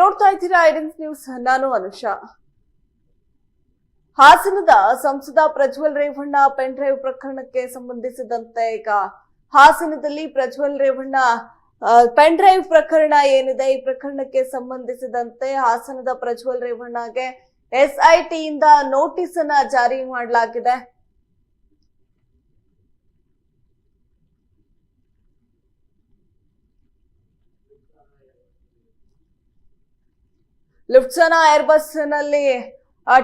ನೋಡ್ತಾ ಇದ್ದೀರಾ ಐಡೆನ್ಸ್ ನ್ಯೂಸ್? ನಾನು ಅನುಷಾ. ಹಾಸನದ ಸಂಸದ ಪ್ರಜ್ವಲ್ ರೇವಣ್ಣ ಪೆನ್ ಡ್ರೈವ್ ಪ್ರಕರಣಕ್ಕೆ ಸಂಬಂಧಿಸಿದಂತೆ ಈಗ ಹಾಸನದಲ್ಲಿ ಪ್ರಜ್ವಲ್ ರೇವಣ್ಣ ಪೆನ್ ಡ್ರೈವ್ ಪ್ರಕರಣ ಏನಿದೆ? ಈ ಪ್ರಕರಣಕ್ಕೆ ಸಂಬಂಧಿಸಿದಂತೆ ಹಾಸನದ ಪ್ರಜ್ವಲ್ ರೇವಣ್ಣಗೆ ಎಸ್ಐಟಿಯಿಂದ ನೋಟಿಸ್ ಅನ್ನ ಜಾರಿ ಮಾಡಲಾಗಿದೆ. ಲುಫ್ಸನಾ ಏರ್ಬಸ್ನಲ್ಲಿ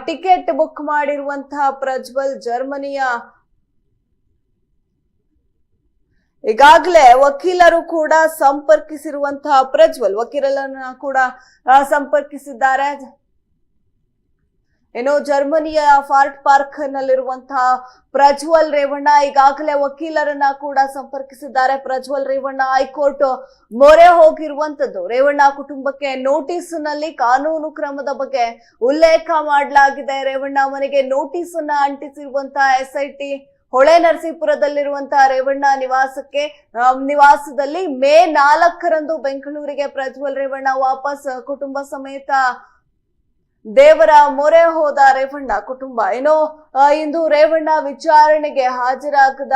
ಟಿಕೆಟ್ ಬುಕ್ ಮಾಡಿರುವಂತಹ ಪ್ರಜ್ವಲ್ ಜರ್ಮನಿಯ ಈಗಾಗಲೇ ವಕೀಲರು ಕೂಡ ಸಂಪರ್ಕಿಸಿರುವಂತಹ ಪ್ರಜ್ವಲ್, ವಕೀಲರನ್ನ ಕೂಡ ಸಂಪರ್ಕಿಸಿದ್ದಾರೆ. ಏನೋ ಜರ್ಮನಿಯ ಫಾರ್ಟ್ ಪಾರ್ಕ್ ನಲ್ಲಿರುವಂತಹ ಪ್ರಜ್ವಲ್ ರೇವಣ್ಣ ಈಗಾಗಲೇ ವಕೀಲರನ್ನ ಕೂಡ ಸಂಪರ್ಕಿಸಿದ್ದಾರೆ. ಪ್ರಜ್ವಲ್ ರೇವಣ್ಣ ಹೈಕೋರ್ಟ್ ಮೊರೆ ಹೋಗಿರುವಂತದ್ದು ರೇವಣ್ಣ ಕುಟುಂಬಕ್ಕೆ ನೋಟಿಸ್ನಲ್ಲಿ ಕಾನೂನು ಕ್ರಮದ ಬಗ್ಗೆ ಉಲ್ಲೇಖ ಮಾಡಲಾಗಿದೆ. ರೇವಣ್ಣ ಮನೆಗೆ ನೋಟಿಸ್ ಅನ್ನ ಅಂಟಿಸಿರುವಂತಹ ಎಸ್ಐಟಿ ಹೊಳೆ ನರಸೀಪುರದಲ್ಲಿರುವಂತಹ ರೇವಣ್ಣ ನಿವಾಸಕ್ಕೆ ನಿವಾಸದಲ್ಲಿ ಮೇ ನಾಲ್ಕರಂದು ಬೆಂಗಳೂರಿಗೆ ಪ್ರಜ್ವಲ್ ರೇವಣ್ಣ ವಾಪಸ್ ಕುಟುಂಬ ಸಮೇತ ದೇವರ ಮೊರೆ ಹೋದ ರೇವಣ್ಣ ಕುಟುಂಬ. ಏನೋ ಇಂದು ರೇವಣ್ಣ ವಿಚಾರಣೆಗೆ ಹಾಜರಾಗದ.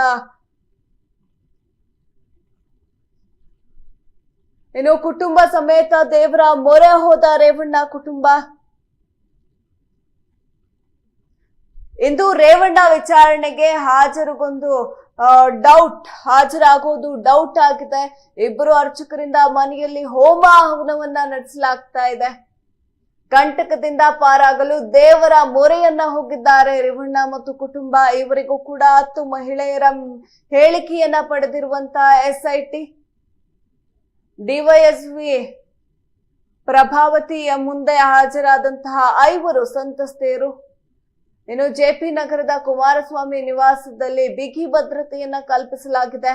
ಏನು, ಕುಟುಂಬ ಸಮೇತ ದೇವರ ಮೊರೆ ಹೋದ ರೇವಣ್ಣ ಕುಟುಂಬ. ಇಂದು ರೇವಣ್ಣ ವಿಚಾರಣೆಗೆ ಹಾಜರುಗೊಂದು ಡೌಟ್ ಹಾಜರಾಗೋದು ಡೌಟ್ ಆಗಿದೆ. ಇಬ್ಬರು ಅರ್ಚಕರಿಂದ ಮನೆಯಲ್ಲಿ ಹೋಮ ಹವನವನ್ನ ನಡೆಸಲಾಗ್ತಾ ಇದೆ. ಕಂಟಕದಿಂದ ಪಾರಾಗಲು ದೇವರ ಮೊರೆಯನ್ನ ಹೋಗಿದ್ದಾರೆ. ರೇವಣ್ಣ ಮತ್ತು ಕುಟುಂಬ ಇವರಿಗೂ ಕೂಡ ಹತ್ತು ಮಹಿಳೆಯರ ಹೇಳಿಕೆಯನ್ನ ಪಡೆದಿರುವಂತ ಎಸ್ಐಟಿ ಡಿವೈಎಸ್ವಿ ಪ್ರಭಾವತಿಯ ಮುಂದೆ ಹಾಜರಾದಂತಹ ಐವರು ಸಂತಸ್ತೆಯರು. ಇನ್ನು ಜೆಪಿ ನಗರದ ಕುಮಾರಸ್ವಾಮಿ ನಿವಾಸದಲ್ಲಿ ಬಿಗಿ ಭದ್ರತೆಯನ್ನ ಕಲ್ಪಿಸಲಾಗಿದೆ.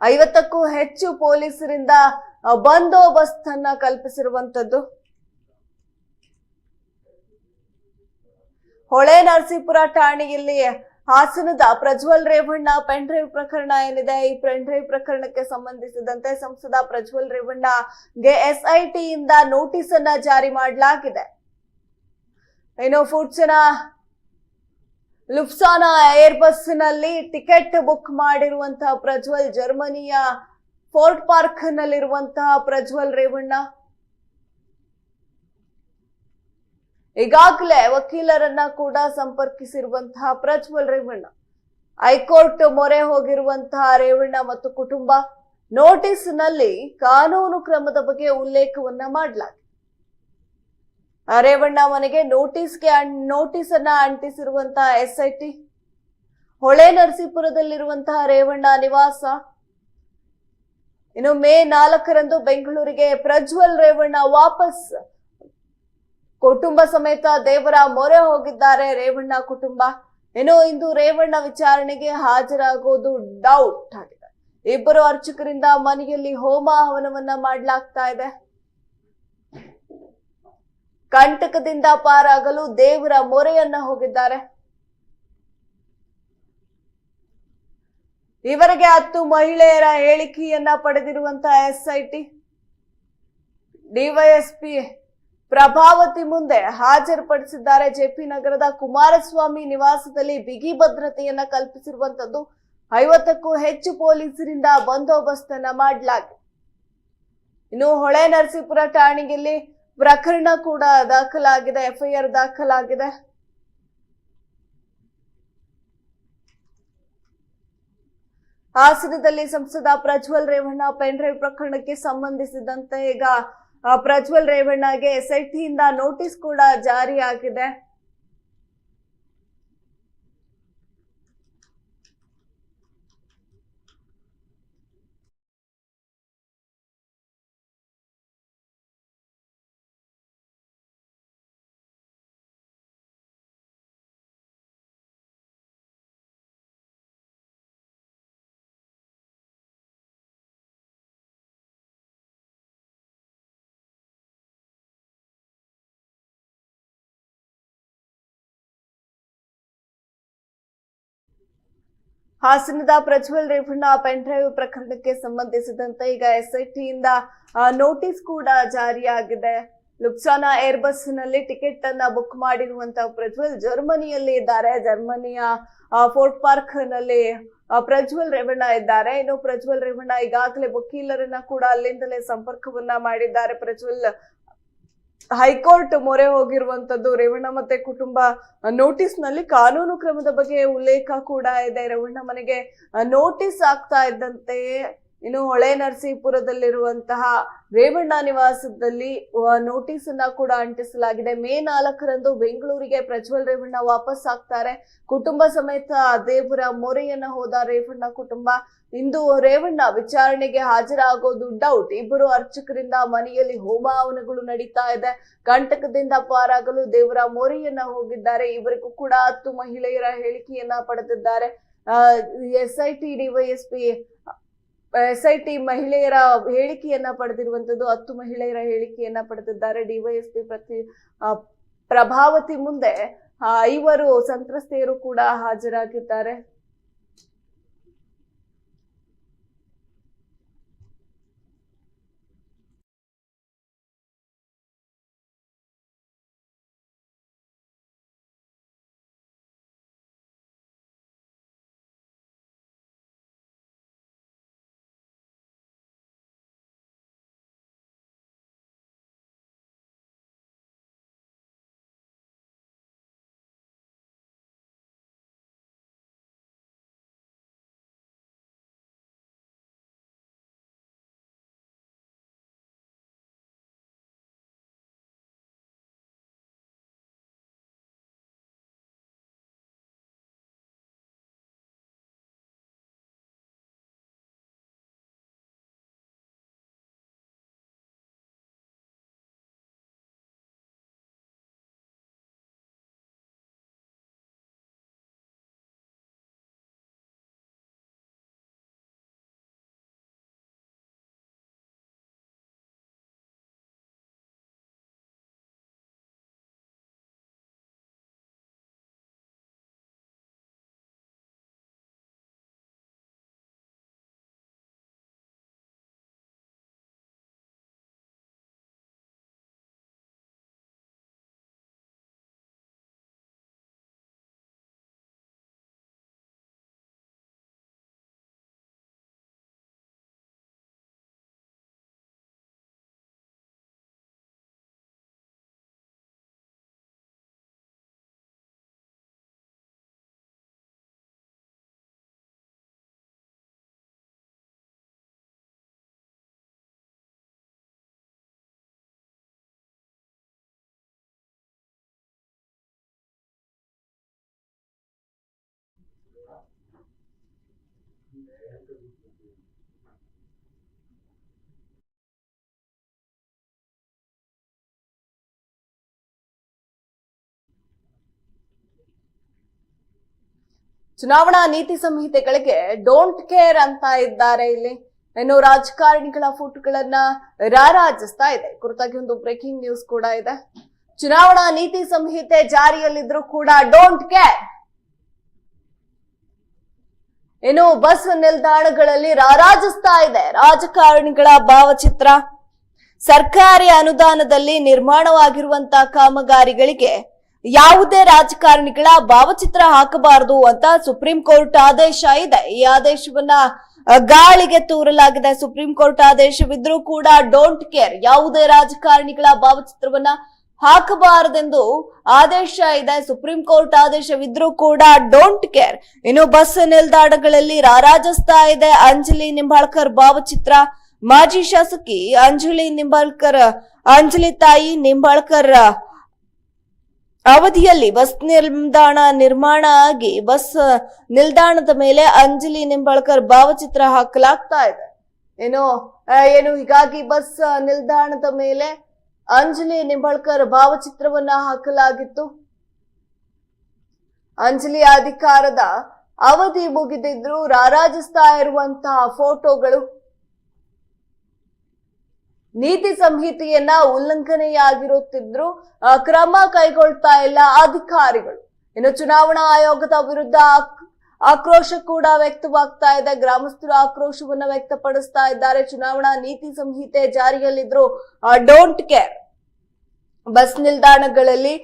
ಐವತ್ತಕ್ಕೂ ಹೆಚ್ಚು ಪೊಲೀಸರಿಂದ ಬಂದೋಬಸ್ತ್ ಅನ್ನ ಕಲ್ಪಿಸಿರುವಂತದ್ದು ಹೊಳೆ ನರಸೀಪುರ ಠಾಣೆಯಲ್ಲಿ ಹಾಸನದ ಪ್ರಜ್ವಲ್ ರೇವಣ್ಣ ಪೆನ್ ಡ್ರೈವ್ ಪ್ರಕರಣ ಏನಿದೆ? ಈ ಪೆನ್ ಡ್ರೈವ್ ಪ್ರಕರಣಕ್ಕೆ ಸಂಬಂಧಿಸಿದಂತೆ ಸಂಸದ ಪ್ರಜ್ವಲ್ ರೇವಣ್ಣಗೆ ಇಂದ ನೋಟಿಸ್ ಅನ್ನ ಜಾರಿ ಮಾಡಲಾಗಿದೆ. ಏನು ಫುಡ್ಸ್ನ ಏರ್ ಬಸ್ನಲ್ಲಿ ಟಿಕೆಟ್ ಬುಕ್ ಮಾಡಿರುವಂತಹ ಪ್ರಜ್ವಲ್ ಜರ್ಮನಿಯ ಫೋರ್ಟ್ ಪಾರ್ಕ್ ನಲ್ಲಿರುವಂತಹ ಪ್ರಜ್ವಲ್ ರೇವಣ್ಣ. ಈಗಾಗಲೇ ವಕೀಲರನ್ನ ಕೂಡ ಸಂಪರ್ಕಿಸಿರುವಂತಹ ಪ್ರಜ್ವಲ್ ರೇವಣ್ಣ. ಹೈಕೋರ್ಟ್ ಮೊರೆ ಹೋಗಿರುವಂತಹ ರೇವಣ್ಣ ಮತ್ತು ಕುಟುಂಬ ನೋಟಿಸ್ನಲ್ಲಿ ಕಾನೂನು ಕ್ರಮದ ಬಗ್ಗೆ ಉಲ್ಲೇಖವನ್ನ ಮಾಡಲಾಗಿದೆ. ರೇವಣ್ಣ ಮನೆಗೆ ನೋಟಿಸ್ಗೆ ನೋಟಿಸ್ ಅನ್ನ ಅಂಟಿಸಿರುವಂತಹ ಎಸ್ಐಟಿ ಹೊಳೆ ನರಸೀಪುರದಲ್ಲಿರುವಂತಹ ರೇವಣ್ಣ ನಿವಾಸ ಇನ್ನು ಮೇ ನಾಲ್ಕರಂದು ಬೆಂಗಳೂರಿಗೆ ಪ್ರಜ್ವಲ್ ರೇವಣ್ಣ ವಾಪಸ್ ಕುಟುಂಬ ಸಮೇತ ದೇವರ ಮೊರೆ ಹೋಗಿದ್ದಾರೆ. ರೇವಣ್ಣ ಕುಟುಂಬ. ಇನ್ನು ಇಂದು ರೇವಣ್ಣ ವಿಚಾರಣೆಗೆ ಹಾಜರಾಗೋದು ಡೌಟ್ ಆಗಿದೆ. ಇಬ್ಬರು ಅರ್ಚಕರಿಂದ ಮನೆಯಲ್ಲಿ ಹೋಮ ಹವನವನ್ನ ಮಾಡಲಾಗ್ತಾ ಇದೆ. ಕಂಟಕದಿಂದ ಪಾರಾಗಲು ದೇವರ ಮೊರೆಯನ್ನ ಹೋಗಿದ್ದಾರೆ. ಇವರಿಗೆ ಹತ್ತು ಮಹಿಳೆಯರ ಹೇಳಿಕೆಯನ್ನ ಪಡೆದಿರುವಂತಹ ಎಸ್ಐಟಿ, ಡಿವೈಎಸ್ಪಿ ಪ್ರಭಾವತಿ ಮುಂದೆ ಹಾಜರುಪಡಿಸಿದ್ದಾರೆ. ಜೆಪಿ ನಗರದ ಕುಮಾರಸ್ವಾಮಿ ನಿವಾಸದಲ್ಲಿ ಬಿಗಿ ಭದ್ರತೆಯನ್ನ ಕಲ್ಪಿಸಿರುವಂತದ್ದು ಐವತ್ತಕ್ಕೂ ಹೆಚ್ಚು ಪೊಲೀಸರಿಂದ ಬಂದೋಬಸ್ತ್ ಅನ್ನ ಮಾಡಲಾಗಿದೆ. ಇನ್ನು ಹೊಳೆ ನರಸೀಪುರ ಠಾಣೆಯಲ್ಲಿ ಪ್ರಕರಣ ಕೂಡ ದಾಖಲಾಗಿದೆ, ಎಫ್ಐಆರ್ ದಾಖಲಾಗಿದೆ. ಹಾಸನದಲ್ಲಿ ಸಂಸದ ಪ್ರಜ್ವಲ್ ರೇವಣ್ಣ ಪೆನ್ ಡ್ರೈವ್ ಪ್ರಕರಣಕ್ಕೆ ಸಂಬಂಧಿಸಿದಂತೆ ಈಗ ಪ್ರಜ್ವಲ್ ರೇವಣ್ಣಗೆ ಎಸ್ಐಟಿಯಿಂದ ನೋಟಿಸ್ ಕೂಡ ಜಾರಿಯಾಗಿದೆ. ಹಾಸನದ ಪ್ರಜ್ವಲ್ ರೇವಣ್ಣ ಪೆನ್ ಡ್ರೈವ್ ಪ್ರಕರಣಕ್ಕೆ ಸಂಬಂಧಿಸಿದಂತೆ ಈಗ ಎಸ್ಐಟಿಯಿಂದ ನೋಟಿಸ್ ಕೂಡ ಜಾರಿಯಾಗಿದೆ. ಲುಕ್ಸಾನ ಏರ್ ಬಸ್ನಲ್ಲಿ ಟಿಕೆಟ್ ಅನ್ನ ಬುಕ್ ಮಾಡಿರುವಂತಹ ಪ್ರಜ್ವಲ್ ಜರ್ಮನಿಯಲ್ಲಿ ಇದ್ದಾರೆ. ಜರ್ಮನಿಯ ಫೋರ್ಟ್ ಪಾರ್ಕ್ನಲ್ಲಿ ಪ್ರಜ್ವಲ್ ರೇವಣ್ಣ ಇದ್ದಾರೆ. ಇನ್ನು ಪ್ರಜ್ವಲ್ ರೇವಣ್ಣ ಈಗಾಗಲೇ ವಕೀಲರನ್ನ ಕೂಡ ಅಲ್ಲಿಂದಲೇ ಸಂಪರ್ಕವನ್ನ ಮಾಡಿದ್ದಾರೆ. ಪ್ರಜ್ವಲ್ ಹೈಕೋರ್ಟ್ ಮೊರೆ ಹೋಗಿರುವಂತದ್ದು ರೇವಣ್ಣ ಮತ್ತೆ ಕುಟುಂಬ ನೋಟಿಸ್ನಲ್ಲಿ ಕಾನೂನು ಕ್ರಮದ ಬಗ್ಗೆ ಉಲ್ಲೇಖ ಕೂಡ ಇದೆ. ರೇವಣ್ಣ ಮನೆಗೆ ನೋಟಿಸ್ ಆಗ್ತಾ ಇದ್ದಂತೆ ಇನ್ನು ಹೊಳೆ ನರಸೀಪುರದಲ್ಲಿರುವಂತಹ ರೇವಣ್ಣ ನಿವಾಸದಲ್ಲಿ ನೋಟಿಸ್ ಅನ್ನ ಕೂಡ ಅಂಟಿಸಲಾಗಿದೆ. ಮೇ ನಾಲ್ಕರಂದು ಬೆಂಗಳೂರಿಗೆ ಪ್ರಜ್ವಲ್ ರೇವಣ್ಣ ವಾಪಸ್ ಆಗ್ತಾರೆ. ಕುಟುಂಬ ಸಮೇತ ದೇವರ ಮೊರೆಯನ್ನ ಹೋದ ರೇವಣ್ಣ ಕುಟುಂಬ, ಇಂದು ರೇವಣ್ಣ ವಿಚಾರಣೆಗೆ ಹಾಜರಾಗೋದು ಡೌಟ್ ಇಬ್ಬರು ಅರ್ಚಕರಿಂದ ಮನೆಯಲ್ಲಿ ಹೋಮ ಹವನಗಳು ನಡೀತಾ ಇದೆ. ಕಂಟಕದಿಂದ ಪಾರಾಗಲು ದೇವರ ಮೊರೆಯನ್ನ ಹೋಗಿದ್ದಾರೆ. ಇವರಿಗೂ ಕೂಡ ಹತ್ತು ಮಹಿಳೆಯರ ಹೇಳಿಕೆಯನ್ನ ಪಡೆದಿದ್ದಾರೆ. S I T DySP S I T ಮಹಿಳೆಯರ ಹೇಳಿಕೆಯನ್ನ ಪಡೆದಿರುವಂತದ್ದು, ಹತ್ತು ಮಹಿಳೆಯರ ಹೇಳಿಕೆಯನ್ನ ಪಡೆದಿದ್ದಾರೆ. ಡಿವೈಎಸ್ಪಿ ಪ್ರತಿ ಪ್ರಭಾವತಿ ಮುಂದೆ ಐವರು ಸಂತ್ರಸ್ತೆಯರು ಕೂಡ ಹಾಜರಾಗಿದ್ದಾರೆ. ಚುನಾವಣಾ ನೀತಿ ಸಂಹಿತೆಗಳಿಗೆ ಡೋಂಟ್ ಕೇರ್ ಅಂತ ಇದ್ದಾರೆ ಇಲ್ಲಿ. ಇನ್ನು ರಾಜಕಾರಣಿಗಳ ಫೋಟೋಗಳನ್ನ ರಾರಾಜಿಸ್ತಾ ಇದೆ. ಕುರಿತಾಗಿ ಒಂದು ಬ್ರೇಕಿಂಗ್ ನ್ಯೂಸ್ ಕೂಡ ಇದೆ. ಚುನಾವಣಾ ನೀತಿ ಸಂಹಿತೆ ಜಾರಿಯಲ್ಲಿದ್ರು ಕೂಡ ಡೋಂಟ್ ಕೇರ್ ಇನ್ನು ಬಸ್ ನಿಲ್ದಾಣಗಳಲ್ಲಿ ರಾರಾಜಿಸ್ತಾ ಇದೆ. ರಾಜಕಾರಣಿಗಳ ಭಾವಚಿತ್ರ. ಸರ್ಕಾರಿ ಅನುದಾನದಲ್ಲಿ ನಿರ್ಮಾಣವಾಗಿರುವಂತಹ ಕಾಮಗಾರಿಗಳಿಗೆ ಯಾವುದೇ ರಾಜಕಾರಣಿಗಳ ಭಾವಚಿತ್ರ ಹಾಕಬಾರದು ಅಂತ ಸುಪ್ರೀಂ ಕೋರ್ಟ್ ಆದೇಶ ಇದೆ. ಈ ಆದೇಶವನ್ನ ಗಾಳಿಗೆ ತೂರಲಾಗಿದೆ. ಸುಪ್ರೀಂ ಕೋರ್ಟ್ ಆದೇಶವಿದ್ರೂ ಕೂಡ ಡೋಂಟ್ ಕೇರ್ ಯಾವುದೇ ರಾಜಕಾರಣಿಗಳ ಭಾವಚಿತ್ರವನ್ನ ಹಾಕಬಾರದೆಂದು ಆದೇಶ ಇದೆ. ಸುಪ್ರೀಂ ಕೋರ್ಟ್ ಆದೇಶವಿದ್ರೂ ಕೂಡ ಡೋಂಟ್ ಕೇರ್. ಇನ್ನು ಬಸ್ ನಿಲ್ದಾಣಗಳಲ್ಲಿ ರಾರಾಜಿಸ್ತಾ ಇದೆ. ಅಂಜಲಿ ನಿಂಬಾಳ್ಕರ್ ಭಾವಚಿತ್ರ. ಮಾಜಿ ಶಾಸಕಿ ಅಂಜಲಿ ನಿಂಬಾಳ್ಕರ್, ಅಂಜಲಿ ತಾಯಿ ನಿಂಬಾಳ್ಕರ್ ಅವಧಿಯಲ್ಲಿ ಬಸ್ ನಿಲ್ದಾಣ ನಿರ್ಮಾಣ ಆಗಿ ಬಸ್ ನಿಲ್ದಾಣದ ಮೇಲೆ ಅಂಜಲಿ ನಿಂಬಾಳ್ಕರ್ ಭಾವಚಿತ್ರ ಹಾಕಲಾಗ್ತಾ ಇದೆ. ಏನು ಏನು, ಹೀಗಾಗಿ ಬಸ್ ನಿಲ್ದಾಣದ ಮೇಲೆ ಅಂಜಲಿ ನಿಂಬಾಳ್ಕರ್ ಭಾವಚಿತ್ರವನ್ನ ಹಾಕಲಾಗಿತ್ತು. ಅಂಜಲಿ ಅಧಿಕಾರದ ಅವಧಿ ಮುಗಿದಿದ್ರು ರಾರಾಜಿಸ್ತಾ ಇರುವಂತಹ ಫೋಟೋಗಳು ನೀತಿ ಸಂಹಿತೆಯನ್ನ ಉಲ್ಲಂಘನೆಯಾಗಿರುತ್ತಿದ್ರು ಕ್ರಮ ಕೈಗೊಳ್ತಾ ಇಲ್ಲ ಅಧಿಕಾರಿಗಳು. ಇನ್ನು ಚುನಾವಣಾ ಆಯೋಗದ ವಿರುದ್ಧ ಆಕ್- ಆಕ್ರೋಶ ಕೂಡ ವ್ಯಕ್ತವಾಗ್ತಾ ಇದೆ. ಗ್ರಾಮಸ್ಥರು ಆಕ್ರೋಶವನ್ನ ವ್ಯಕ್ತಪಡಿಸ್ತಾ ಇದ್ದಾರೆ. ಚುನಾವಣಾ ನೀತಿ ಸಂಹಿತೆ ಜಾರಿಯಲ್ಲಿದ್ರು ಡೋಂಟ್ ಕೇರ್ ಬಸ್ ನಿಲ್ದಾಣಗಳಲ್ಲಿ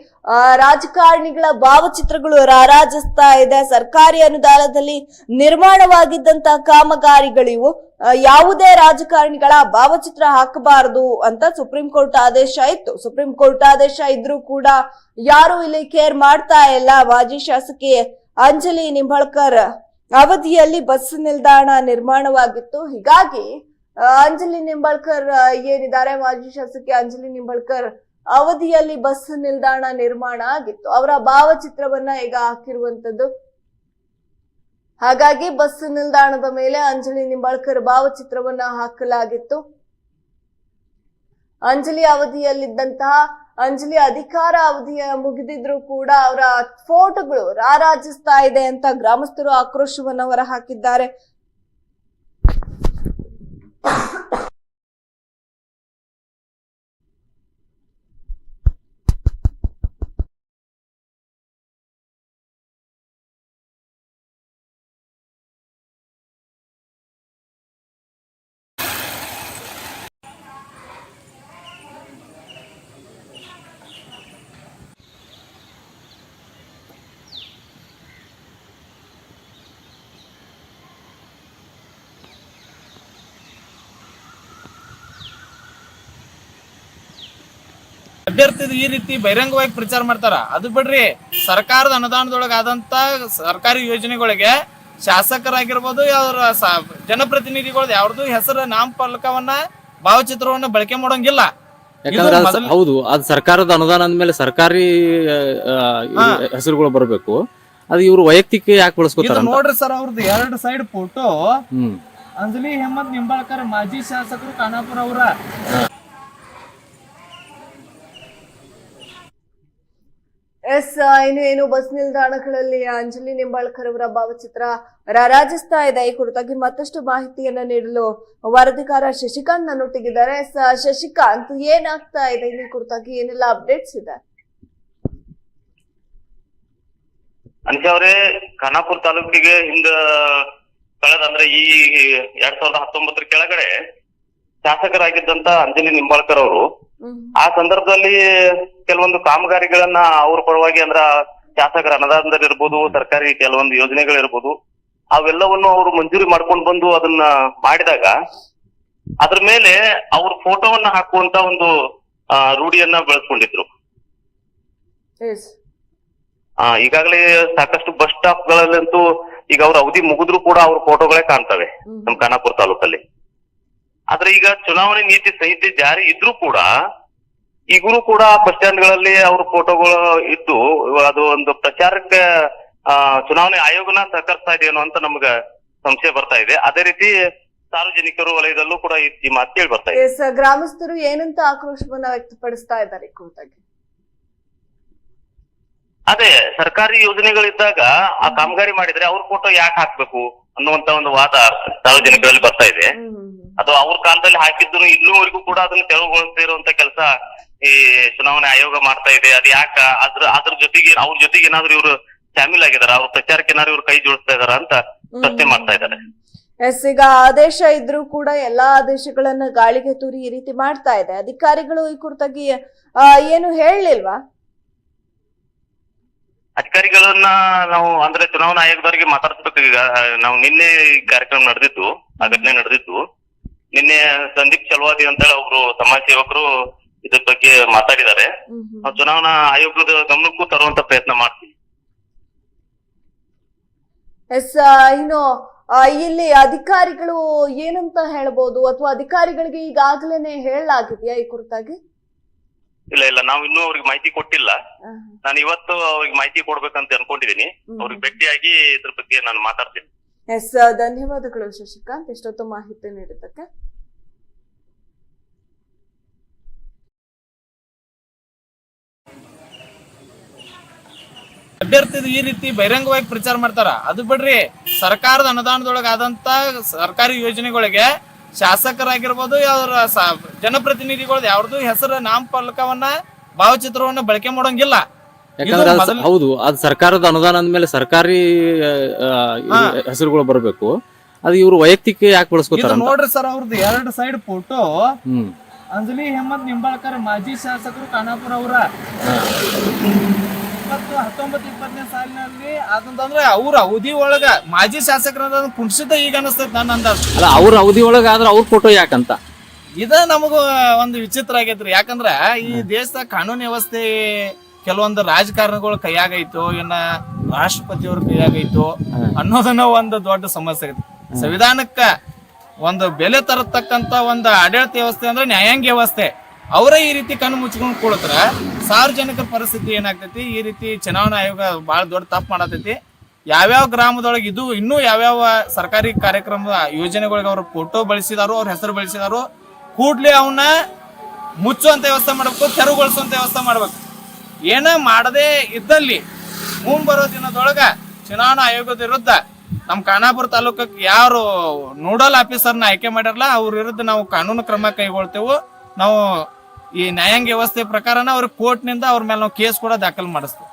ರಾಜಕಾರಣಿಗಳ ಭಾವಚಿತ್ರಗಳು ರಾರಾಜಿಸ್ತಾ ಇದೆ. ಸರ್ಕಾರಿ ಅನುದಾನದಲ್ಲಿ ನಿರ್ಮಾಣವಾಗಿದ್ದಂತ ಕಾಮಗಾರಿಗಳಿವು ಯಾವುದೇ ರಾಜಕಾರಣಿಗಳ ಭಾವಚಿತ್ರ ಹಾಕಬಾರದು ಅಂತ ಸುಪ್ರೀಂ ಕೋರ್ಟ್ ಆದೇಶ ಇತ್ತು. ಸುಪ್ರೀಂ ಕೋರ್ಟ್ ಆದೇಶ ಇದ್ರೂ ಕೂಡ ಯಾರು ಇಲ್ಲಿ ಕೇರ್ ಮಾಡ್ತಾ ಇಲ್ಲ. ಮಾಜಿ ಶಾಸಕಿ ಅಂಜಲಿ ನಿಂಬಳ್ಕರ್ ಅವಧಿಯಲ್ಲಿ ಬಸ್ ನಿಲ್ದಾಣ ನಿರ್ಮಾಣವಾಗಿತ್ತು. ಹೀಗಾಗಿ ಅಂಜಲಿ ನಿಂಬಳ್ಕರ್ ಏನಿದ್ದಾರೆ? ಮಾಜಿ ಶಾಸಕಿ ಅಂಜಲಿ ನಿಂಬಳ್ಕರ್ ಅವಧಿಯಲ್ಲಿ ಬಸ್ ನಿಲ್ದಾಣ ನಿರ್ಮಾಣ ಆಗಿತ್ತು. ಅವರ ಭಾವಚಿತ್ರವನ್ನ ಈಗ ಹಾಕಿರುವಂತದ್ದು. ಹಾಗಾಗಿ ಬಸ್ ನಿಲ್ದಾಣದ ಮೇಲೆ ಅಂಜಲಿ ನಿಂಬಾಳ್ಕರ್ ಭಾವಚಿತ್ರವನ್ನ ಹಾಕಲಾಗಿತ್ತು. ಅಂಜಲಿ ಅವಧಿಯಲ್ಲಿದ್ದಂತಹ, ಅಂಜಲಿ ಅಧಿಕಾರ ಅವಧಿಯ ಮುಗಿದಿದ್ರು ಕೂಡ ಅವರ ಫೋಟೋಗಳು ರಾರಾಜಿಸ್ತಾ ಇದೆ ಅಂತ ಗ್ರಾಮಸ್ಥರು ಆಕ್ರೋಶವನ್ನು ಹೊರ ಹಾಕಿದ್ದಾರೆ ಅಭ್ಯರ್ಥಿದು ಈ ರೀತಿ ಬಹಿರಂಗವಾಗಿ ಪ್ರಚಾರ ಮಾಡ್ತಾರ. ಅದು ಬಿಡ್ರಿ ಸರ್ಕಾರದ ಅನುದಾನದೊಳಗ ಆದಂತ ಸರ್ಕಾರಿ ಯೋಜನೆಗಳಿಗೆ ಶಾಸಕರಾಗಿರ್ಬೋದು ಅವ್ರ ಜನಪ್ರತಿನಿಧಿಗಳು ಯಾವ್ದು ಹೆಸರು ನಾಮಫಲಕವನ್ನ ಭಾವಚಿತ್ರವನ್ನ ಬಳಕೆ ಮಾಡೋಂಗಿಲ್ಲ. ಇದು ಯಾಕಂದ್ರೆ ಅದು ಹೌದು ಅದು ಸರ್ಕಾರದ ಅನುದಾನ ಅಂದ್ಮೇಲೆ ಸರ್ಕಾರಿ ಹೆಸರುಗಳು ಬರಬೇಕು. ಅದು ಇವರು ವೈಯಕ್ತಿಕ ಯಾಕೆ ಇದು ಬಳಸ್ಕೊತಾರ ನೋಡ್ರಿ ಸರ್ ಅವ್ರದ್ದು ಎರಡು side photo hmm. Anjali Hemmat Nimbalkar ಮಾಜಿ ಶಾಸಕರು ಖಾನಾಪುರ ಅವರ. ಎಸ್ ಇನ್ನು ಏನು ಬಸ್ ನಿಲ್ದಾಣಗಳಲ್ಲಿ ಅಂಜಲಿ ನಿಂಬಾಳ್ಕರ್ ಅವರ ಭಾವಚಿತ್ರ ರಾರಾಜಿಸ್ತಾ ಇದೆ. ಈ ಕುರಿತಾಗಿ ಮತ್ತಷ್ಟು ಮಾಹಿತಿಯನ್ನ ನೀಡಲು ವರದಿಕಾರ ಶಶಿಕಾಂತ್ ನನ್ನೊಟ್ಟಿಗಿದ್ದಾರೆ ಎಸ್ ಶಶಿಕಾಂತ್, ಏನಾಗ್ತಾ ಇದೆ? ಈ ಕುರಿತಾಗಿ ಏನೆಲ್ಲ ಅಪ್ಡೇಟ್ಸ್ ಇದೆ? ಅವರೇ, ಖಾನಾಪುರ ತಾಲೂಕಿಗೆ ಹಿಂದ ಕಳೆದ ಅಂದ್ರೆ ಈ ಎರಡ್ ಸಾವಿರದ ಹತ್ತೊಂಬತ್ತರ ಕೆಳಗಡೆ ಶಾಸಕರಾಗಿದ್ದಂತ ಅಂಜಲಿ ನಿಂಬಾಳ್ಕರ್ ಅವರು ಆ ಸಂದರ್ಭದಲ್ಲಿ ಕೆಲವೊಂದು ಕಾಮಗಾರಿಗಳನ್ನ ಅವ್ರ ಪರವಾಗಿ ಅಂದ್ರ ಶಾಸಕರ ಅನುದಾನದಲ್ಲಿ ಇರ್ಬೋದು ಸರ್ಕಾರಿ ಕೆಲವೊಂದು ಯೋಜನೆಗಳಿರ್ಬೋದು ಅವೆಲ್ಲವನ್ನು ಅವರು ಮಂಜೂರಿ ಮಾಡ್ಕೊಂಡು ಬಂದು ಅದನ್ನ ಮಾಡಿದಾಗ ಅದ್ರ ಮೇಲೆ ಅವ್ರ ಫೋಟೋವನ್ನ ಹಾಕುವಂತ ಒಂದು ರೂಢಿಯನ್ನ ಬೆಳೆಸ್ಕೊಂಡಿದ್ರು. ಈಗಾಗಲೇ ಸಾಕಷ್ಟು ಬಸ್ ಸ್ಟಾಪ್ ಗಳಲ್ಲಂತೂ ಈಗ ಅವ್ರ ಅವಧಿ ಮುಗಿದ್ರು ಕೂಡ ಅವ್ರ ಫೋಟೋಗಳೇ ಕಾಣ್ತವೆ ನಮ್ ನಮ್ಮ ಖಾನಾಪುರ ತಾಲೂಕಲ್ಲಿ. ಆದ್ರೆ ಈಗ ಚುನಾವಣೆ ನೀತಿ ಸಂಹಿತೆ ಜಾರಿ ಇದ್ರೂ ಕೂಡ, ಈಗಲೂ ಕೂಡ ಬಸ್ ಸ್ಟ್ಯಾಂಡ್ಗಳಲ್ಲಿ ಅವ್ರ ಫೋಟೋಗಳು ಇದ್ದು, ಅದು ಒಂದು ಪ್ರಚಾರಕ್ಕೆ ಚುನಾವಣೆ ಆಯೋಗನ ಸಹಕರಿಸ್ತಾ ಇದೆಯೇನೋ ಅಂತ ನಮ್ಗ ಸಂಶಯ ಬರ್ತಾ ಇದೆ. ಅದೇ ರೀತಿ ಸಾರ್ವಜನಿಕರು ವಲಯದಲ್ಲೂ ಕೂಡ ಈ- ಮಾತು ಕೇಳಿ ಬರ್ತಾ ಇದೆ. ಗ್ರಾಮಸ್ಥರು ಏನಂತ ಆಕ್ರೋಶವನ್ನ ವ್ಯಕ್ತಪಡಿಸ್ತಾ ಇದ್ದಾರೆ ಅದೇ ಸರ್ಕಾರಿ ಯೋಜನೆಗಳಿದ್ದಾಗ ಆ ಕಾಮಗಾರಿ ಮಾಡಿದ್ರೆ ಅವ್ರ ಫೋಟೋ ಯಾಕೆ ಹಾಕ್ಬೇಕು ಅನ್ನುವಂತ ಒಂದು ವಾದ ಸಾರ್ವಜನಿಕರಲ್ಲಿ ಬರ್ತಾ ಇದೆ. ಅದು ಅವ್ರ ಕಾಲದಲ್ಲಿ ಹಾಕಿದ್ರು ಇನ್ನೂವರೆಗೂ ಕೂಡ ಅದನ್ನ ತೆರವುಗೊಳಿಸದೇ ಇರುವಂತ ಕೆಲಸ ಈ ಚುನಾವಣೆ ಆಯೋಗ ಮಾಡ್ತಾ ಇದೆ. ಅದ್ ಯಾಕ? ಅದ್ರ ಅದ್ರ ಜೊತೆಗೆ ಅವ್ರ ಜೊತೆಗೆ ಏನಾದ್ರು ಇವರು ಶಾಮೀಲ್ ಆಗಿದಾರ ಅವ್ರ ಪ್ರಚಾರಕ್ಕೆ ಏನಾದ್ರು ಇವ್ರು ಕೈ ಜೋಡಿಸ್ತಾ ಇದಾರ ಅಂತ ಪ್ರಶ್ನೆ ಮಾಡ್ತಾ ಇದ್ದಾರೆ. ಎಸ್ ಈಗ ಆದೇಶ ಇದ್ರೂ ಕೂಡ ಎಲ್ಲಾ ಆದೇಶಗಳನ್ನ ಗಾಳಿಗೆ ತೂರಿ ಈ ರೀತಿ ಮಾಡ್ತಾ ಇದೆ. ಅಧಿಕಾರಿಗಳು ಈ ಕುರಿತಾಗಿ ಏನು ಹೇಳಲಿಲ್ವಾ ಅಧಿಕಾರಿಗಳನ್ನ ನಾವು ಅಂದ್ರೆ ಚುನಾವಣಾ ಆಯೋಗದವರಿಗೆ ಮಾತಾಡ್ಸ್ಬೇಕು ಈಗ. ನಾವು ನಿನ್ನೆ ಈ ಕಾರ್ಯಕ್ರಮ ನಡೆದಿತ್ತು ಆ ಘಟನೆ ನಡೆದಿತ್ತು ನಿನ್ನೆ ಸಂದೀಪ್ ಚಲವಾದಿ ಅಂತ ಹೇಳಿ ಒಬ್ರು ಸಮಾಜ ಸೇವಕರು ಇದ್ರ ಬಗ್ಗೆ ಮಾತಾಡಿದ್ದಾರೆ. ನಾವು ಚುನಾವಣಾ ಆಯೋಗದ ಗಮನಕ್ಕೂ ತರುವಂತ ಪ್ರಯತ್ನ ಮಾಡ್ತೀವಿ. ಎಸ್ ಇನ್ನು ಇಲ್ಲಿ ಅಧಿಕಾರಿಗಳು ಏನಂತ ಹೇಳ್ಬೋದು? ಅಥವಾ ಅಧಿಕಾರಿಗಳಿಗೆ ಈಗಾಗಲೇ ಹೇಳಲಾಗಿದೆಯಾ ಈ ಕುರಿತಾಗಿ? ಇಲ್ಲ ಇಲ್ಲ ನಾವು ಇನ್ನೂ ಅವ್ರಿಗೆ ಮಾಹಿತಿ ಕೊಟ್ಟಿಲ್ಲ. ನಾನು ಇವತ್ತು ಅವ್ರಿಗೆ ಮಾಹಿತಿ ಕೊಡ್ಬೇಕಂತ ಅನ್ಕೊಂಡಿದೀನಿ. ಅವ್ರಿಗೆ ಭೇಟಿಯಾಗಿ ಇದ್ರ ಬಗ್ಗೆ ನಾನು ಮಾತಾಡ್ತೀನಿ. ಎಸ್ ಧನ್ಯವಾದಗಳು ಶಶಿಕಾಂತ್. ಇಷ್ಟೊತ್ತು ಮಾಹಿತಿ ನೀಡಿದ್ದಕ್ಕೆ. ಅಭ್ಯರ್ಥಿದು ಈ ರೀತಿ ಬಹಿರಂಗವಾಗಿ ಪ್ರಚಾರ ಮಾಡ್ತಾರ? ಅದು ಬಿಡ್ರಿ ಸರ್ಕಾರದ ಅನುದಾನದೊಳಗಾದಂತ ಸರ್ಕಾರಿ ಯೋಜನೆಗಳಿಗೆ ಶಾಸಕರಾಗಿರ್ಬೋದು ಅವ್ರ ಜನಪ್ರತಿನಿಧಿಗಳ ಯಾವ್ದು ಹೆಸರು ನಾಮಫಲಕವನ್ನ ಭಾವಚಿತ್ರವನ್ನ ಬಳಕೆ ಮಾಡೋಂಗಿಲ್ಲ. ಯಾಕಂದ್ರೆ ಅದು ಸ- ಹೌದು ಅದು ಸರ್ಕಾರದ ಅನುದಾನ ಅಂದ್ಮೇಲೆ ಸರ್ಕಾರಿ. ಹೆಸರುಗಳು ಬರಬೇಕು. ಅದು ಇವ್ರು ವೈಯಕ್ತಿಕ ಯಾಕೆ ಬಳಸ್ಕೊತಾರ ಇದು ನೋಡ್ರಿ ಸರ್ ಅವ್ರದ್ದು ಎರಡು side photo hmm. Anjali Hemmat Nimbalkar ಮಾಜಿ ಶಾಸಕರು ಖಾನಾಪುರ ಅವರ. ಇಪ್ಪತ್ತು ಹತ್ತೊಂಬತ್ತು ಇಪ್ಪತ್ತನೇ ಸಾಲಿನಲ್ಲಿ ಅದಂತಂದ್ರೆ ಅವ್ರ ಅವಧಿ ಒಳಗ ಮಾಜಿ ಶಾಸಕರ ಕುಣಿಸಿದ ಈಗ ಅನಿಸ್ತೈತೆ ನನ್ನ ಅಂದಾಜು. ಅಲ್ಲ ಅವ್ರ ಅವಧಿ ಒಳಗ ಆದ್ರೆ ಅವ್ರ ಫೋಟೋ ಯಾಕಂತ? ಇದ ನಮಗ ಒಂದು ವಿಚಿತ್ರ ಆಗೈತ್ರಿ. ಯಾಕಂದ್ರ ಈ ದೇಶದ ಕಾನೂನು ವ್ಯವಸ್ಥೆ ಕೆಲವೊಂದು ರಾಜಕಾರಣಗಳು ಕೈಯಾಗೈತೋ ಇನ್ನ ರಾಷ್ಟ್ರಪತಿಯವ್ರ ಕೈಯಾಗೈತೋ ಅನ್ನೋದನ್ನ ಒಂದು ದೊಡ್ಡ ಸಮಸ್ಯೆ ಐತಿ ಸಂವಿಧಾನಕ್ಕ ಒಂದು ಬೆಲೆ ತರತಕ್ಕಂತ ಒಂದು ಆಡಳಿತ ವ್ಯವಸ್ಥೆ ಅಂದ್ರೆ ನ್ಯಾಯಾಂಗ ವ್ಯವಸ್ಥೆ. ಅವರೇ ಈ ರೀತಿ ಕಣ್ಣು ಮುಚ್ಕೊಂಡು ಕೂಡತ್ರ ಸಾರ್ವಜನಿಕ ಪರಿಸ್ಥಿತಿ ಏನಾಗ್ತೈತಿ? ಈ ರೀತಿ ಚುನಾವಣಾ ಆಯೋಗ ಬಹಳ ದೊಡ್ಡ ತಪ್ಪು ಮಾಡತೈತಿ. ಯಾವ್ಯಾವ ಗ್ರಾಮದೊಳಗೆ ಇದು ಇನ್ನೂ ಯಾವ್ಯಾವ ಸರ್ಕಾರಿ ಕಾರ್ಯಕ್ರಮದ ಯೋಜನೆಗಳಿಗೆ ಅವ್ರ ಫೋಟೋ ಬಳಸಿದಾರೋ, ಅವ್ರ ಹೆಸರು ಬಳಸಿದಾರೋ, ಕೂಡ್ಲೆ ಅವನ್ನ ಮುಚ್ಚುವಂತ ವ್ಯವಸ್ಥೆ ಮಾಡ್ಬೇಕು, ತೆರವುಗೊಳಿಸುವಂತ ವ್ಯವಸ್ಥೆ ಮಾಡ್ಬೇಕು. ಏನ ಮಾಡದೇ ಇದ್ದಲ್ಲಿ ಮುಂಬರೋ ದಿನದೊಳಗ ಚುನಾವಣಾ ಆಯೋಗದ ವಿರುದ್ಧ ನಮ್ಮ ಖಾನಾಪುರ ತಾಲೂಕಕ್ಕೆ ಯಾರು ನೋಡಲ್ ಆಫೀಸರ್ನ ಆಯ್ಕೆ ಮಾಡಿರಲ್ಲ ಅವ್ರ ವಿರುದ್ಧ ನಾವು ಕಾನೂನು ಕ್ರಮ ಕೈಗೊಳ್ತೇವೆ. ನಾವು ಈ ನ್ಯಾಯಾಂಗ ವ್ಯವಸ್ಥೆ ಪ್ರಕಾರನ ಕೋರ್ಟ್ ಕೋರ್ಟ್ನಿಂದ ಅವ್ರ ಮೇಲೆ ನಾವು ಕೇಸ್ ಕೂಡ ದಾಖಲು ಮಾಡಿಸ್ತೇವೆ.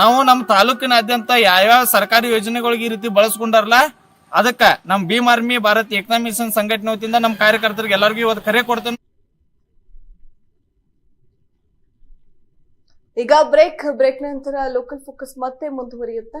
ನಾವು ನಮ್ಮ ತಾಲೂಕಿನಾದ್ಯಂತ ಯಾವ್ಯಾವ ಸರ್ಕಾರಿ ಯೋಜನೆಗಳಿಗೆ ಈ ರೀತಿ ಬಳಸ್ಕೊಂಡಾರಲ್ಲ, ಅದಕ್ಕೆ ನಮ್ಮ ಭೀಮ್ ಆರ್ಮಿ ಭಾರತ್ ಏಕತಾ ಸಂಘಟನೆ ವತಿಯಿಂದ ನಮ್ಮ ಕಾರ್ಯಕರ್ತರಿಗೆ ಎಲ್ಲರಿಗೂ ಇವತ್ತು ಕರೆ ಕೊಡ್ತೇನೆ. ಈಗ ಬ್ರೇಕ್ ಬ್ರೇಕ್ ನಂತರ ಲೋಕಲ್ ಫೋಕಸ್ ಮತ್ತೆ ಮುಂದುವರಿಯುತ್ತೆ.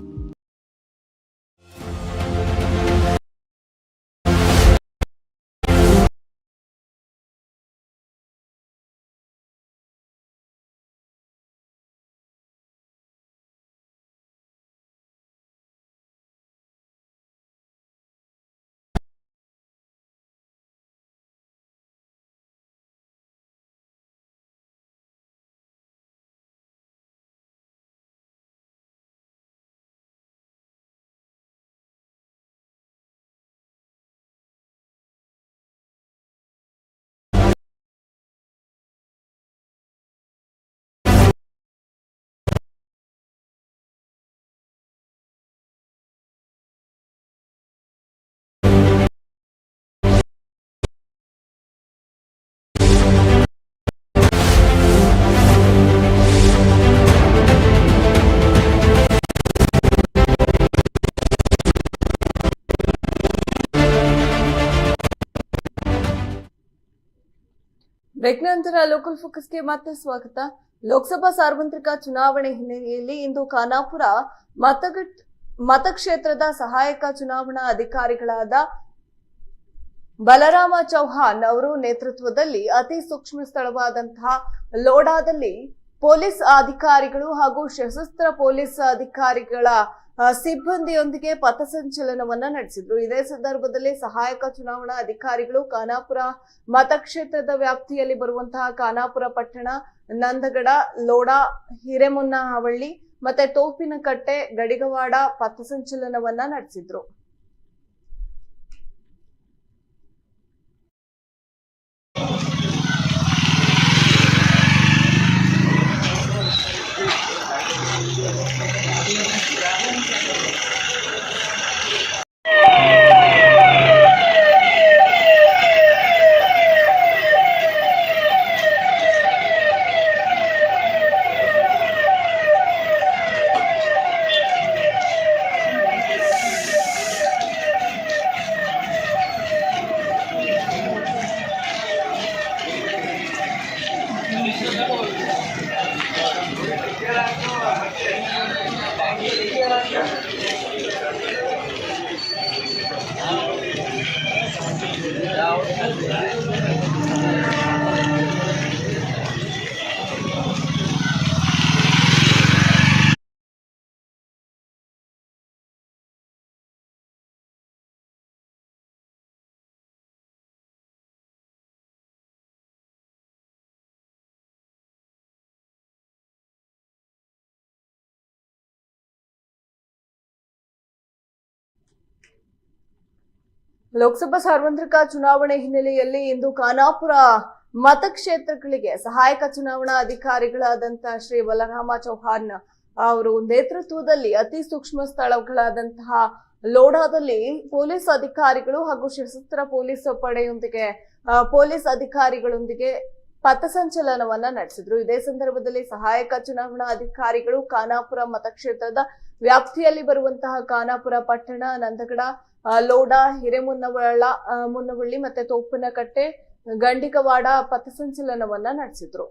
ಬ್ರೇಕ್ ನಂತರ ಲೋಕಲ್ ಫೋಕಸ್ಗೆ ಮತ್ತೆ ಸ್ವಾಗತ. ಲೋಕಸಭಾ ಸಾರ್ವತ್ರಿಕ ಚುನಾವಣೆ ಹಿನ್ನೆಲೆಯಲ್ಲಿ ಇಂದು ಖಾನಾಪುರ ಮತಗಟ್, ಮತಕ್ಷೇತ್ರದ ಸಹಾಯಕ ಚುನಾವಣಾ ಅಧಿಕಾರಿಗಳಾದ ಬಲರಾಮ ಚೌಹಾನ್ ಅವರು ನೇತೃತ್ವದಲ್ಲಿ ಅತಿ ಸೂಕ್ಷ್ಮ ಸ್ಥಳವಾದಂತಹ ಲೋಡಾದಲ್ಲಿ ಪೊಲೀಸ್ ಅಧಿಕಾರಿಗಳು ಹಾಗೂ ಸಶಸ್ತ್ರ ಪೊಲೀಸ್ ಅಧಿಕಾರಿಗಳ ಸಿಬ್ಬಂದಿಯೊಂದಿಗೆ ಪಥಸಂಚಲನವನ್ನ ನಡೆಸಿದ್ರು. ಇದೇ ಸಂದರ್ಭದಲ್ಲಿ ಸಹಾಯಕ ಚುನಾವಣಾ ಅಧಿಕಾರಿಗಳು ಖಾನಾಪುರ ಮತಕ್ಷೇತ್ರದ ವ್ಯಾಪ್ತಿಯಲ್ಲಿ ಬರುವಂತಹ ಖಾನಾಪುರ ಪಟ್ಟಣ, ನಂದಗಡ, ಲೋಡಾ ಹಿರೇಮುನ್ನಹಳ್ಳಿ ಮತ್ತೆ ತೋಪಿನಕಟ್ಟೆ, ಗಡಿಗವಾಡ ಪಥಸಂಚಲನವನ್ನ ನಡೆಸಿದ್ರು. ಲೋಕಸಭಾ ಸಾರ್ವತ್ರಿಕ ಚುನಾವಣೆ ಹಿನ್ನೆಲೆಯಲ್ಲಿ ಇಂದು ಖಾನಾಪುರ ಮತಕ್ಷೇತ್ರಗಳಿಗೆ ಸಹಾಯಕ ಚುನಾವಣಾ ಅಧಿಕಾರಿಗಳಾದಂತಹ ಶ್ರೀ ಬಲರಾಮ ಚೌಹಾನ್ ಅವರು ನೇತೃತ್ವದಲ್ಲಿ ಅತಿ ಸೂಕ್ಷ್ಮ ಸ್ಥಳಗಳಾದಂತಹ ಲೋಡಾದಲ್ಲಿ ಪೊಲೀಸ್ ಅಧಿಕಾರಿಗಳು ಹಾಗೂ ಸಶಸ್ತ್ರ ಪೊಲೀಸ್ ಪಡೆಯೊಂದಿಗೆ ಪೊಲೀಸ್ ಅಧಿಕಾರಿಗಳೊಂದಿಗೆ ಪಥಸಂಚಲನವನ್ನ ನಡೆಸಿದ್ರು. ಇದೇ ಸಂದರ್ಭದಲ್ಲಿ ಸಹಾಯಕ ಚುನಾವಣಾ ಅಧಿಕಾರಿಗಳು ಖಾನಾಪುರ ಮತಕ್ಷೇತ್ರದ ವ್ಯಾಪ್ತಿಯಲ್ಲಿ ಬರುವಂತಹ ಖಾನಾಪುರ ಪಟ್ಟಣ ನಂದಗಡ ಲೋಡಾ ಹಿರೇಮುನ್ನವಳ್ಳ ಮುನ್ನವಳ್ಳಿ ಮತ್ತೆ ತೋಪನಕಟ್ಟೆ ಗಂಡಿಕವಾಡ ಪಥಸಂಚಲನವನ್ನ ನಡೆಸಿದ್ರು.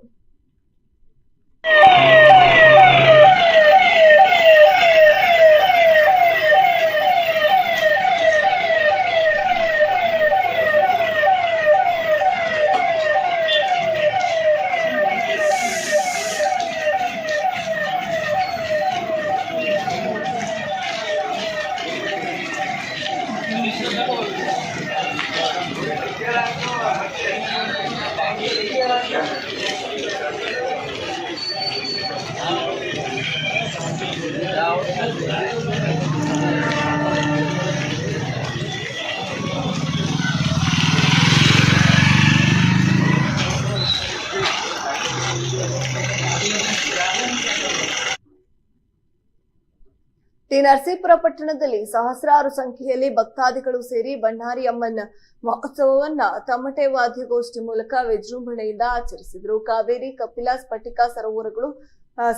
ನರಸೀಪುರ ಪಟ್ಟಣದಲ್ಲಿ ಸಹಸ್ರಾರು ಸಂಖ್ಯೆಯಲ್ಲಿ ಭಕ್ತಾದಿಗಳು ಸೇರಿ ಬಂಡಾರಿ ಅಮ್ಮನ ಮಹೋತ್ಸವವನ್ನ ತಮಟೆ ವಾದ್ಯಗೋಷ್ಠಿ ಮೂಲಕ ವಿಜೃಂಭಣೆಯಿಂದ ಆಚರಿಸಿದ್ರು. ಕಾವೇರಿ ಕಪಿಲ ಸ್ಫಟಿಕ ಸರೋವರಗಳು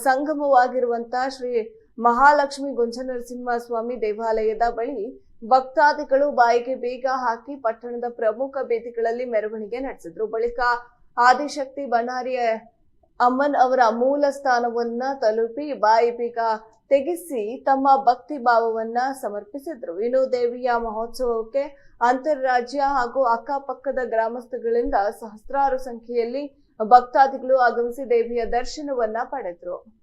ಸಂಗಮವಾಗಿರುವಂತಹ ಶ್ರೀ ಮಹಾಲಕ್ಷ್ಮಿ ಗುಂಜನರಸಿಂಹ ಸ್ವಾಮಿ ದೇವಾಲಯದ ಬಳಿ ಭಕ್ತಾದಿಗಳು ಬಾಯಿಗೆ ಬೇಗ ಹಾಕಿ ಪಟ್ಟಣದ ಪ್ರಮುಖ ಬೀದಿಗಳಲ್ಲಿ ಮೆರವಣಿಗೆ ನಡೆಸಿದ್ರು. ಬಳಿಕ ಆದಿಶಕ್ತಿ ಭಂಡಾರಿ ಅಮ್ಮನ್ ಅವರ ಮೂಲ ಸ್ಥಾನವನ್ನ ತಲುಪಿ ಬಾಯಿ ಬೀಗ ತೆಗೆಸಿ ತಮ್ಮ ಭಕ್ತಿ ಭಾವವನ್ನ ಸಮರ್ಪಿಸಿದ್ರು. ಇನ್ನು ದೇವಿಯ ಮಹೋತ್ಸವಕ್ಕೆ ಅಂತರರಾಜ್ಯ ಹಾಗೂ ಅಕ್ಕಪಕ್ಕದ ಗ್ರಾಮಸ್ಥಗಳಿಂದ ಸಹಸ್ರಾರು ಸಂಖ್ಯೆಯಲ್ಲಿ ಭಕ್ತಾದಿಗಳು ಆಗಮಿಸಿ ದೇವಿಯ ದರ್ಶನವನ್ನ ಪಡೆದ್ರು.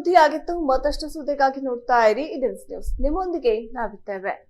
ಸುದ್ದಿ ಆಗಿತ್ತು ಮತ್ತಷ್ಟು ಸುದ್ದಿಗಾಗಿ ನೋಡ್ತಾ ಇರಿ. ಇದನ್ಸ್ ನ್ಯೂಸ್. ನಿಮ್ಮೊಂದಿಗೆ ನಾವಿದ್ದೇವೆ.